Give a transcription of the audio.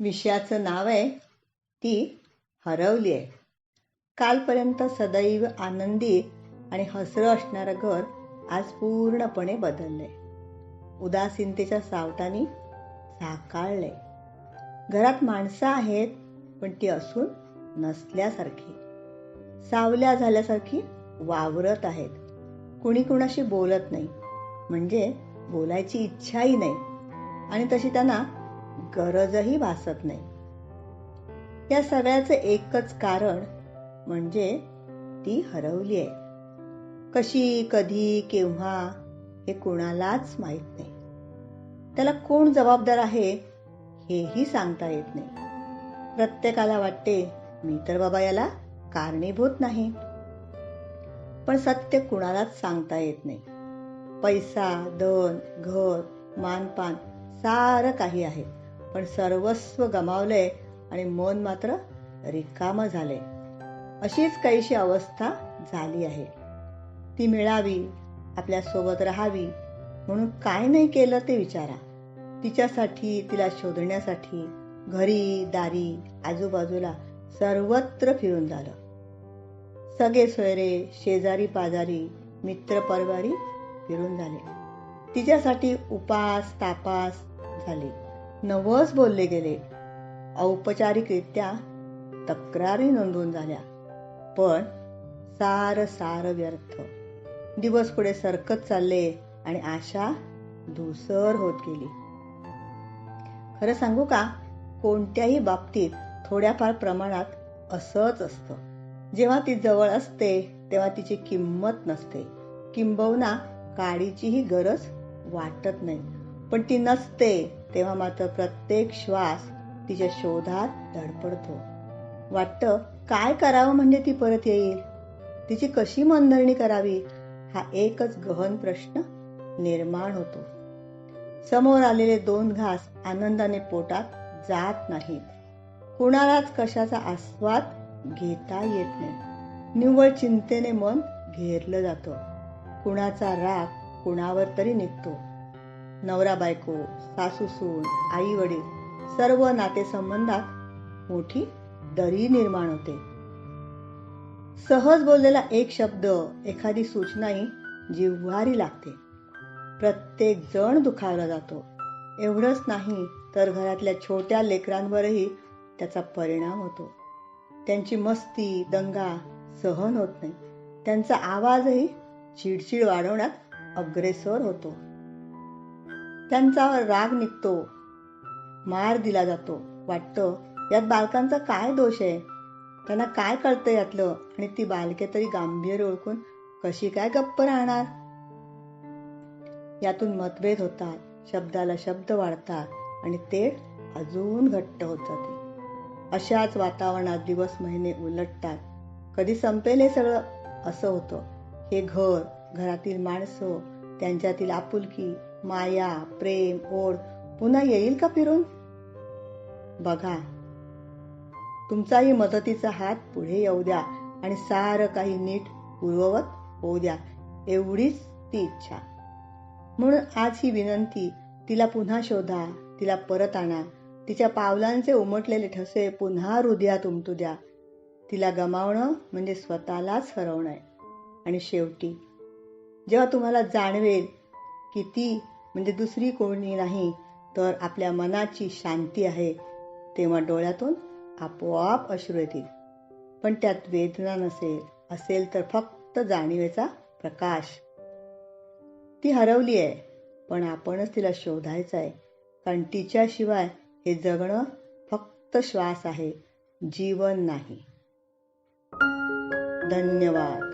विषयाचं नाव आहे ती हरवली आहे. कालपर्यंत सदैव आनंदी आणि हसरं असणारं घर आज पूर्णपणे बदललंय. उदासीनतेच्या सावटाने झाकाळलंय घरात माणसं आहेत पण ती असून नसल्यासारखी. सावल्या झाल्यासारखी वावरत आहेत. कुणी कुणाशी बोलत नाही. म्हणजे बोलायची इच्छाही नाही. आणि तशी त्यांना गरजही भासत नाही. या सगळ्याचं एकच कारण म्हणजे ती हरवली आहे. कशी कधी केव्हा हे कोणालाच माहीत नाही. त्याला कोण जबाबदार आहे हेही सांगता येत नाही. प्रत्येकाला वाटते मी तर बाबा याला कारणीभूत नाही. पण सत्य कुणालाच सांगता येत नाही. पैसा धन घर मानपान सारं काही आहे. पण सर्वस्व गमावलंय आणि मन मात्र रिकाम झाले. अशीच काहीशी अवस्था झाली आहे. ती मिळावी आपल्यासोबत राहावी म्हणून काय नाही केलं ते विचारा. तिच्यासाठी तिला शोधण्यासाठी घरी दारी आजूबाजूला सर्वत्र फिरून झालं. सगळे सोयरे शेजारी पाजारी मित्र परवारी फिरून झाले. तिच्यासाठी उपास तापास झाले. नवस बोलले गेले. औपचारिकरित्या तक्रारी नोंदवून झाल्या. पण सार सार व्यर्थ. दिवस पुढे सरकत चालले आणि आशा धुसर होत गेली. खरं सांगू का? कोणत्याही बाबतीत थोड्याफार प्रमाणात असंच असतं. जेव्हा ती जवळ असते तेव्हा तिची किंमत नसते. किंबहुना काडीचीही गरज वाटत नाही. पण ती नसते तेव्हा मात्र प्रत्येक श्वास तिच्या शोधात धडपडतो. वाटतं काय करावं म्हणजे ती परत येईल? तिची कशी मनधरणी करावी? हा एकच गहन प्रश्न निर्माण होतो. समोर आलेले दोन घास आनंदाने पोटात जात नाहीत. कुणालाच कशाचा आस्वाद घेता येत नाही. निव्वळ चिंतेने मन घेरलं जातं. कुणाचा राग कुणावर तरी निघतो. नवरा बायको सासू सून आई वडील सर्व नातेसंबंधात मोठी दरी निर्माण होते. सहज बोललेला एक शब्द एखादी सूचनाही जिव्हारी लागते. प्रत्येक जण दुखावला जातो. एवढंच नाही तर घरातल्या छोट्या लेकरांवरही त्याचा परिणाम होतो. त्यांची मस्ती दंगा सहन होत नाही. त्यांचा आवाजही चिडचिड वाढवण्यात अग्रेसर होतो. त्यांचा राग निघतो. मार दिला जातो. वाटतं यात बालकांचा काय दोष आहे? त्यांना काय कळतं यातलं? आणि ती बालके तरी गांभीर्य ओळखून कशी काय गप्प राहणार? यातून मतभेद होतात शब्दाला शब्द वाढतात आणि ते अजून घट्ट होत जाते. अशाच वातावरणात दिवस महिने उलटतात. कधी संपेल हे सगळं? असं होतं. हे घर घरातील माणसं त्यांच्यातील आपुलकी माया प्रेम ओढ पुन्हा येईल का फिरून? बघा तुमचाही मदतीचा हात पुढे येऊ द्या आणि सारं काही नीट पूर्ववत होऊ द्या. एवढीच ती इच्छा. म्हणून आज ही विनंती तिला पुन्हा शोधा तिला परत आणा. तिच्या पावलांचे उमटलेले ठसे पुन्हा हृदयात उमटू द्या. तिला गमावणं म्हणजे स्वतःलाच हरवणं आहे. आणि शेवटी जेव्हा तुम्हाला जाणवेल की ती म्हणजे दुसरी कोणी नाही तर आपल्या मनाची शांती आहे. तेव्हा डोळ्यातून आपोआप अश्रू येतील. पण त्यात वेदना नसेल असेल तर फक्त जाणीवेचा प्रकाश. ती हरवली आहे पण आपणच तिला शोधायचं आहे. कारण तिच्याशिवाय हे जगणं फक्त श्वास आहे जीवन नाही. धन्यवाद.